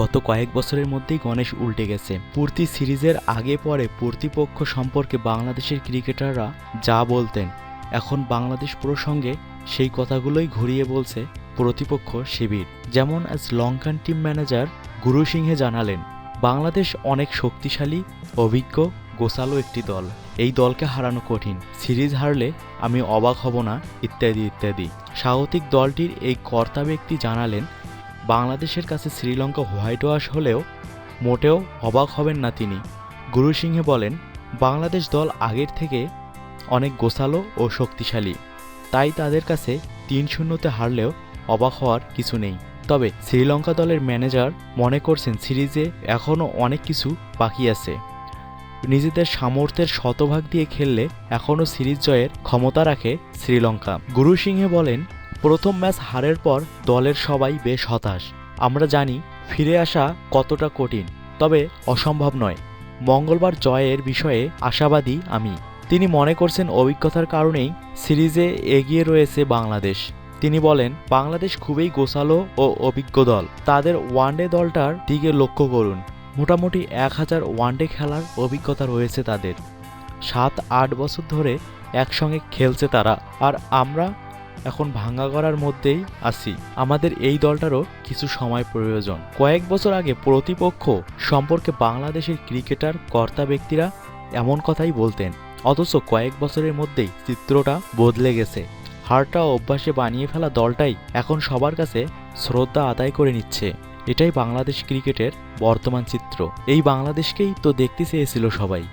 গত কয়েক বছরের মধ্যেই গণেশ উল্টে গেছে। প্রতি সিরিজের আগে পরে প্রতিপক্ষ সম্পর্কে বাংলাদেশের ক্রিকেটাররা যা বলতেন, এখন বাংলাদেশ প্রসঙ্গে সেই কথাগুলোই ঘুরিয়ে বলছে প্রতিপক্ষ শিবির। যেমন আজ লঙ্কান টিম ম্যানেজার গুরু সিংহে জানালেন, বাংলাদেশ অনেক শক্তিশালী, অভিজ্ঞ গোসালো একটি দল। এই দলকে হারানো কঠিন। সিরিজ হারলে আমি অবাক হব না, ইত্যাদি ইত্যাদি। স্বাগতিক দলটির এই কর্তা ব্যক্তি জানালেন বাংলাদেশের কাছে শ্রীলঙ্কা হোয়াইট ওয়াশ হলেও মোটেও অবাক হবেন না তিনি। গুরু সিংহে বলেন, বাংলাদেশ দল আগের থেকে অনেক গোছালো ও শক্তিশালী। তাই তাদের কাছে তিন শূন্যতে হারলেও অবাক হওয়ার কিছু নেই। তবে শ্রীলঙ্কা দলের ম্যানেজার মনে করছেন সিরিজে এখনও অনেক কিছু বাকি আছে। নিজেদের সামর্থ্যের শতভাগ দিয়ে খেললে এখনও সিরিজ জয়ের ক্ষমতা রাখে শ্রীলঙ্কা। গুরু সিংহে বলেন প্রথম ম্যাচ হারের পর দলের সবাই বেশ হতাশ। আমরা জানি ফিরে আসা কতটা কঠিন, তবে অসম্ভব নয়। মঙ্গলবার জয়ের বিষয়ে আশাবাদী আমি। তিনি মনে করছেন অভিজ্ঞতার কারণেই সিরিজে এগিয়ে রয়েছে বাংলাদেশ। তিনি বলেন, বাংলাদেশ খুবই গোছালো ও অভিজ্ঞ দল। তাদের ওয়ানডে দলটার দিকে লক্ষ্য করুন। মোটামুটি এক হাজার ওয়ানডে খেলার অভিজ্ঞতা রয়েছে তাদের। সাত আট বছর ধরে একসঙ্গে খেলছে তারা। আর আমরা এখন ভাঙ্গা করার মধ্যেই আছি। আমাদের এই দলটারও কিছু সময় প্রয়োজন। কয়েক বছর আগে প্রতিপক্ষ সম্পর্কে বাংলাদেশের ক্রিকেটার কর্তা ব্যক্তিরা এমন কথাই বলতেন, অথচ কয়েক বছরের মধ্যেই চিত্রটা বদলে গেছে। হারটা অভ্যাসে বানিয়ে ফেলা দলটাই এখন সবার কাছে শ্রদ্ধা আদায় করে নিচ্ছে। এটাই বাংলাদেশ ক্রিকেটের বর্তমান চিত্র। এই বাংলাদেশকেই তো দেখতে চেয়েছিল সবাই।